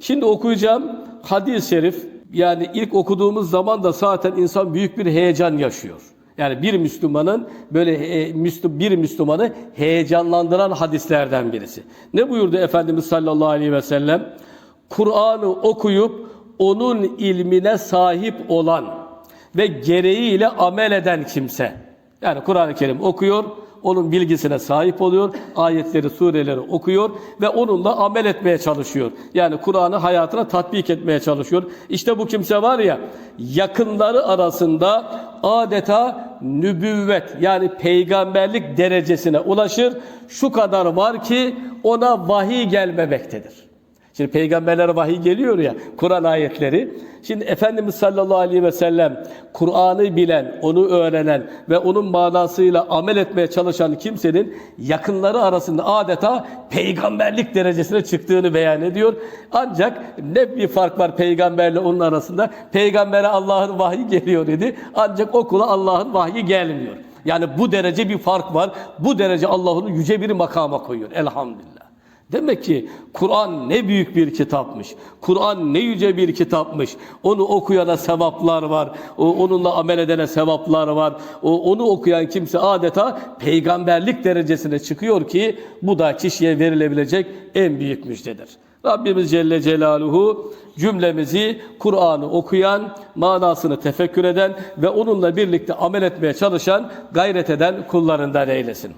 Şimdi okuyacağım hadis-i şerif yani ilk okuduğumuz zaman da zaten insan büyük bir heyecan yaşıyor. Yani bir Müslümanın böyle bir Müslümanı heyecanlandıran hadislerden birisi. Ne buyurdu Efendimiz sallallahu aleyhi ve sellem? Kur'an'ı okuyup onun ilmine sahip olan ve gereğiyle amel eden kimse. Yani Kur'an-ı Kerim okuyor, onun bilgisine sahip oluyor, ayetleri, sureleri okuyor ve onunla amel etmeye çalışıyor. Yani Kur'an'ı hayatına tatbik etmeye çalışıyor. İşte bu kimse var ya, yakınları arasında adeta nübüvvet yani peygamberlik derecesine ulaşır. Şu kadar var ki ona vahiy gelmemektedir. Şimdi peygamberlere vahiy geliyor ya, Kur'an ayetleri. Şimdi Efendimiz sallallahu aleyhi ve sellem Kur'an'ı bilen, onu öğrenen ve onun manasıyla amel etmeye çalışan kimsenin yakınları arasında adeta peygamberlik derecesine çıktığını beyan ediyor. Ancak ne bir fark var peygamberle onun arasında? Peygambere Allah'ın vahyi geliyor dedi. Ancak o kula Allah'ın vahyi gelmiyor. Yani bu derece bir fark var. Bu derece Allah onu yüce bir makama koyuyor. Elhamdülillah. Demek ki Kur'an ne büyük bir kitapmış. Kur'an ne yüce bir kitapmış. Onu okuyana sevaplar var. O, onunla amel edene sevaplar var. O, onu okuyan kimse adeta peygamberlik derecesine çıkıyor ki bu da kişiye verilebilecek en büyük müjdedir. Rabbimiz Celle Celaluhu cümlemizi Kur'an'ı okuyan, manasını tefekkür eden ve onunla birlikte amel etmeye çalışan, gayret eden kullarından eylesin.